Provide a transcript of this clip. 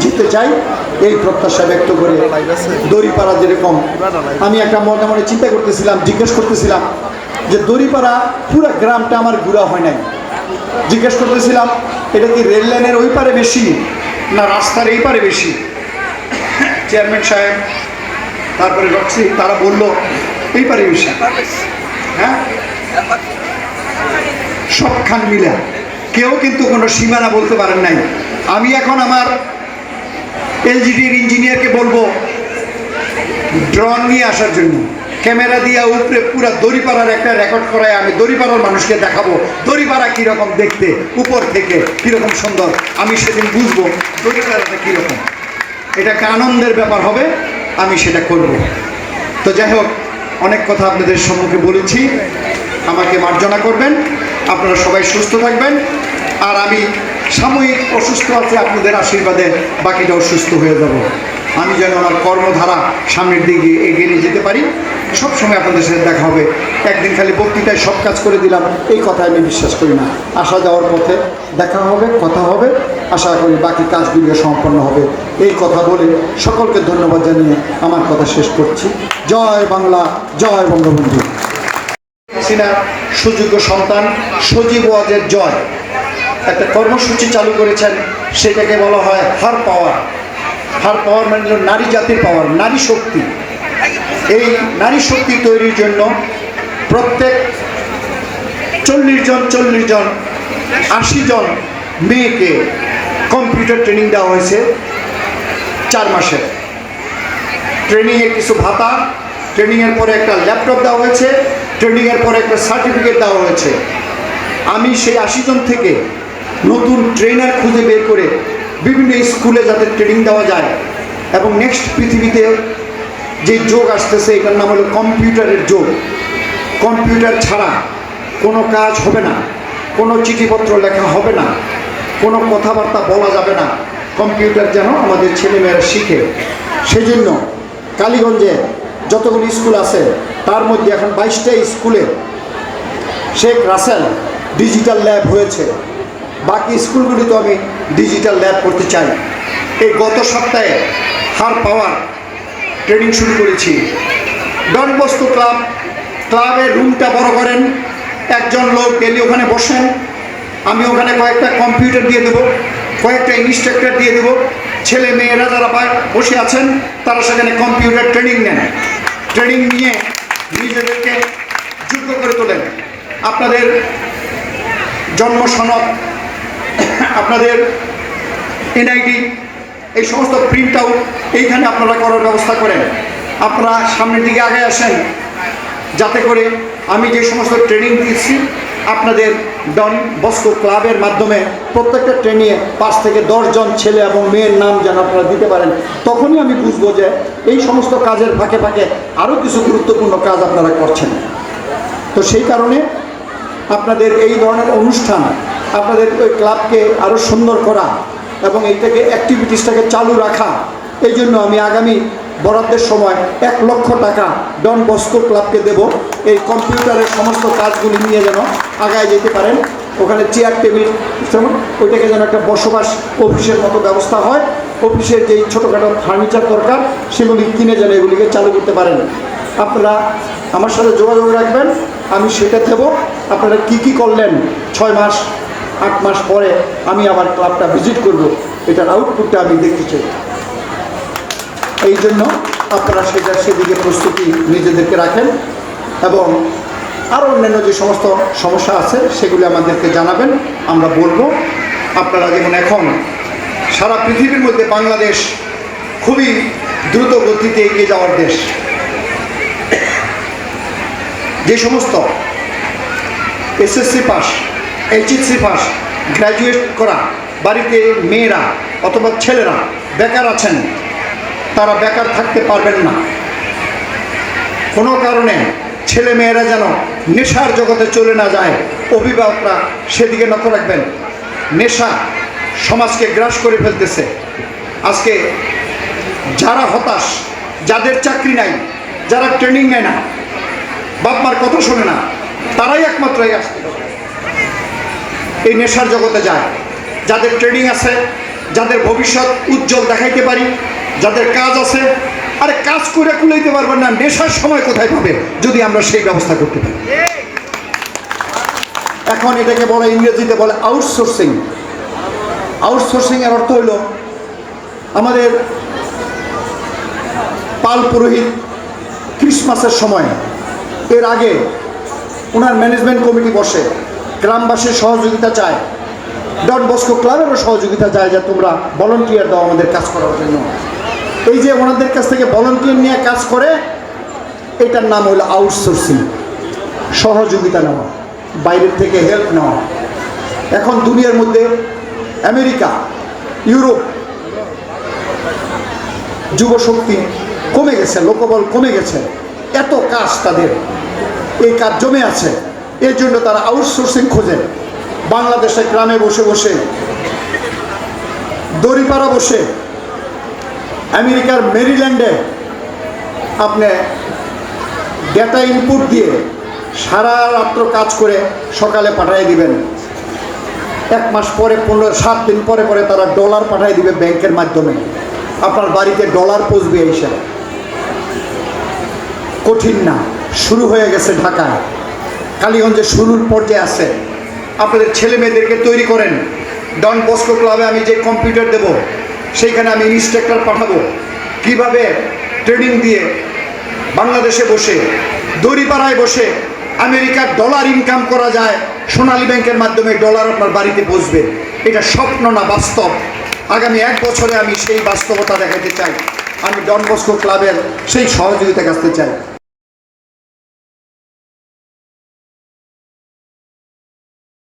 জিততে চাই, এই প্রত্যাশা ব্যক্ত করে দড়িপাড়া যেরকম আমি একটা মনে মনে চিন্তা করতেছিলাম, জিজ্ঞেস করতেছিলাম যে দড়িপাড়া পুরো গ্রামটা আমার ঘুরা হয় নাই। জিজ্ঞেস করতেছিলাম, এটা কি রেল লাইনের ওই পারে বেশি না রাস্তার এই পারে বেশি? চেয়ারম্যান সাহেব, তারপরে রক্সি, তারা বলল, এই পারে বেশি। হ্যাঁ? সবখান মিলে। কেউ কিন্তু কোনো সীমানা বলতে পারেন নাই। আমি এখন আমার এলজিডির ইঞ্জিনিয়ারকে বলব, ড্রোন নিয়ে আসার জন্য। ক্যামেরা দিয়ে উপরে পুরো দড়িপাড়ার একটা রেকর্ড করায় আমি দড়িপাড়ার মানুষকে দেখাবো, দড়িপাড়া কীরকম দেখতে, উপর থেকে কীরকম সুন্দর, আমি সেদিন বুঝব দড়িপাড়াটা কীরকম। এটা একটা আনন্দের ব্যাপার হবে, আমি সেটা করব। তো যাই হোক, অনেক কথা আপনাদের সম্মুখে বলেছি, আমাকে মার্জনা করবেন, আপনারা সবাই সুস্থ থাকবেন, আর আমি সাময়িক অসুস্থ আছে, আপনাদের আশীর্বাদে বাকিটাও সুস্থ হয়ে যাব। আমি যেন আমার কর্মধারা সামনের দিকে এগিয়ে নিয়ে যেতে পারি। সব সময় আপনাদের সাথে দেখা হবে। একদিন খালি বক্তৃতায় সব কাজ করে দিলাম, এই কথা আমি বিশ্বাস করি না। আসা যাওয়ার পথে দেখা হবে, কথা হবে। আশা করি বাকি কাজগুলো সম্পন্ন হবে। এই কথা বলে সকলকে ধন্যবাদ জানিয়ে আমার কথা শেষ করছি। জয় বাংলা, জয় বঙ্গবন্ধু। হাসিনার সুযোগ্য সন্তান সজীব ওয়াজের জয়। একটা কর্মসূচি চালু করেছেন, সেটাকে বলা হয় হার পাওয়ার হার পাওয়ার মানে নারী জাতির পাওয়ার নারী শক্তি। এই নারী শক্তি তৈরির জন্য প্রত্যেক চল্লিশ জন চল্লিশ জন, আশি জন মেয়েকে কম্পিউটার ট্রেনিং দেওয়া হয়েছে চার মাসের। ট্রেনিংয়ে কিছু ভাতা ট্রেনিংয়ের পরে একটা ল্যাপটপ দেওয়া হয়েছে ট্রেনিংয়ের পরে একটা সার্টিফিকেট দেওয়া হয়েছে। আমি সেই আশি জন থেকে নতুন ট্রেনার খুঁজে বের করে বিভিন্ন স্কুলে যাতে ট্রেনিং দেওয়া যায়। এবং নেক্সট পৃথিবীতে যে যোগ আসতেছে, এটার নাম হলো কম্পিউটারের যোগ। কম্পিউটার ছাড়া কোনো কাজ হবে না, কোনো চিঠিপত্র লেখা হবে না, কোনো কথাবার্তা বলা যাবে না। কম্পিউটার যেন আমাদের ছেলেমেয়েরা শিখে। সেজন্য কালীগঞ্জে যতগুলো স্কুল আছে, তার মধ্যে এখন বাইশটা স্কুলে শেখ রাসেল ডিজিটাল ল্যাব হয়েছে। বাকি স্কুলগুলিতে আমি ডিজিটাল ল্যাব করতে চাই। এই গত সপ্তাহে হার পাওয়ার ট্রেনিং শুরু করেছি। ডন বস্কো ক্লাব, ক্লাবের রুমটা বড় করেন। একজন লোক ডেলি ওখানে বসেন। আমি ওখানে কয়েকটা কম্পিউটার দিয়ে দেবো, কয়েকটা ইনস্ট্রাক্টর দিয়ে দেবো। ছেলে মেয়েরা যারা বসে আছেন, তারা সেখানে কম্পিউটার ট্রেনিং নেন। ট্রেনিং নিয়ে নিজেদেরকে যোগ্য করে তোলেন। আপনাদের জন্ম সনদ আপনাদের এনআইডি, এই সমস্ত প্রিন্ট আউট এইখানে আপনারা করার ব্যবস্থা করেন। আপনারা সামনের দিকে আগে আসেন, যাতে করে আমি যে সমস্ত ট্রেনিং দিচ্ছি, আপনাদের ডন বস্কো ক্লাবের মাধ্যমে প্রত্যেকটা ট্রেনিংয়ে পাঁচ থেকে দশজন ছেলে এবং মেয়ের নাম যেন আপনারা দিতে পারেন, তখনই আমি বুঝব যে এই সমস্ত কাজের ফাঁকে ফাঁকে আরও কিছু গুরুত্বপূর্ণ কাজ আপনারা করছেন। তো সেই কারণে আপনাদের এই ধরনের অনুষ্ঠান আপনাদের ওই ক্লাবকে আরও সুন্দর করা এবং এইটাকে অ্যাক্টিভিটিসটাকে চালু রাখা। এই জন্য আমি আগামী বরাদ্দের সময় এক লক্ষ টাকা ডন বস্কো ক্লাবকে দেব। এই কম্পিউটারের সমস্ত কাজগুলি নিয়ে যেন আগায় যেতে পারেন। ওখানে চেয়ার টেবিল ওইটাকে যেন একটা বসবাস অফিসের মতো ব্যবস্থা হয়। অফিসের যেই ছোটোখাটো ফার্নিচার দরকার, সেগুলি কিনে যেন এগুলিকে চালু করতে পারেন। আপনারা আমার সাথে যোগাযোগ রাখবেন, আমি সেটা দেব। আপনারা কি কি করলেন? ছয় মাস আট মাস পরে আমি আবার ক্লাবটা ভিজিট করব। এটার আউটপুটটা আমি দেখতে চাই। এই জন্য আপনারা সেটা সেদিকে প্রস্তুতি নিজেদেরকে রাখেন এবং আরও অন্যান্য যে সমস্ত সমস্যা আছে, সেগুলি আমাদেরকে জানাবেন। আমরা বলব, আপনারা যেমন এখন সারা পৃথিবীর মধ্যে বাংলাদেশ খুবই দ্রুত গতিতে এগিয়ে যাওয়ার দেশ। যে সমস্ত SSC pass HSC pass graduate করা, বাড়িতে মেয়েরা অথবা ছেলেরা বেকার আছেন, তারা বেকার থাকতে পারবেন না। কোনো কারণে ছেলে মেয়েরা যেন নেশার জগতে চলে না যায়, অভিভাবকরা সেদিকে লক্ষ্য রাখবেন। নেশা সমাজকে গ্রাস করে ফেলতেছে। আজকে যারা হতাশ, যাদের চাকরি নাই, যারা ট্রেনিং নেয় না বাপ মার কথা শোনে না, তারাই একমাত্র এই আসতে। এই নেশার জগতে যায়। যাদের ট্রেনিং আছে, যাদের ভবিষ্যৎ উজ্জ্বল দেখাইতে পারি, যাদের কাজ আছে, আরে কাজ করে কুলাইতে পারবেন না, নেশার সময় কোথায় পাবে? যদি আমরা সেই ব্যবস্থা করতে পারি। এখন এটাকে বলে, ইংরেজিতে বলে আউটসোর্সিং আউটসোর্সিং এর অর্থ হলো আমাদের পাল পুরোহিত ক্রিসমাসের সময়, এর আগে ওনার ম্যানেজমেন্ট কমিটি বসে গ্রামবাসীর সহযোগিতা চায়। ডন বস্কো ক্লাবেরও সহযোগিতা চায় যে তোমরা ভলন্টিয়ার দাও আমাদের কাজ করার জন্য। এই যে ওনাদের কাছ থেকে ভলন্টিয়ার নিয়ে কাজ করে, এটার নাম হলো আউটসোর্সিং সহযোগিতা নেওয়া, বাইরের থেকে হেল্প নেওয়া। এখন দুনিয়ার মধ্যে আমেরিকা, ইউরোপ, যুবশক্তি কমে গেছে, লোকবল কমে গেছে। এত কাজ তাদের। এই কাজ জমে আছে। এর জন্য তারা আউটসোর্সিং খোঁজে। বাংলাদেশে গ্রামে বসে বসে, দড়িপাড়া বসে, আমেরিকার মেরিল্যান্ডে আপনি ডেটা ইনপুট দিয়ে সারা রাত্র কাজ করে সকালে পাঠিয়ে দিবেন। এক মাস পরে, পনেরো, সাত দিন পরে পরে তারা ডলার পাঠিয়ে দিবে ব্যাংকের মাধ্যমে। আপনার বাড়িতে ডলার পৌঁছবে এসে কঠিন না, শুরু হয়ে গেছে ঢাকায়। কালীগঞ্জে শুরুর পর্যায়ে আছে। আপনাদের ছেলে মেয়েদেরকে তৈরি করেন। ডন বস্কো ক্লাবে আমি যে কম্পিউটার দেব, সেইখানে আমি ইনস্ট্রাক্টর পাঠাবো। কীভাবে ট্রেনিং দিয়ে বাংলাদেশে বসে, দড়িপাড়ায় বসে আমেরিকার ডলার ইনকাম করা যায়, সোনালী ব্যাংকের মাধ্যমে ডলার আপনার বাড়িতে পৌঁছবে এটা স্বপ্ন না, বাস্তব। আগামী এক বছরে আমি সেই বাস্তবতা দেখাতে চাই। আমি ডন বস্কো ক্লাবের সেই সহযোগিতা কাছতে চাই।